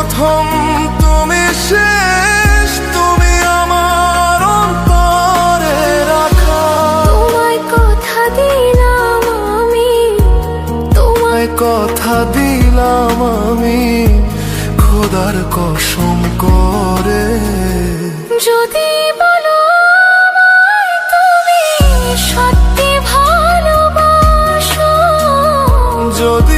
প্রথম তুমি শেষ তুমি আমার অন্তরে রাখা। তোমায় কথা দিলাম আমি তোমায় কথা দিলাম আমি খোদার কসম করে। যদি বলো তুমি সত্যি ভালোবাসো। যদি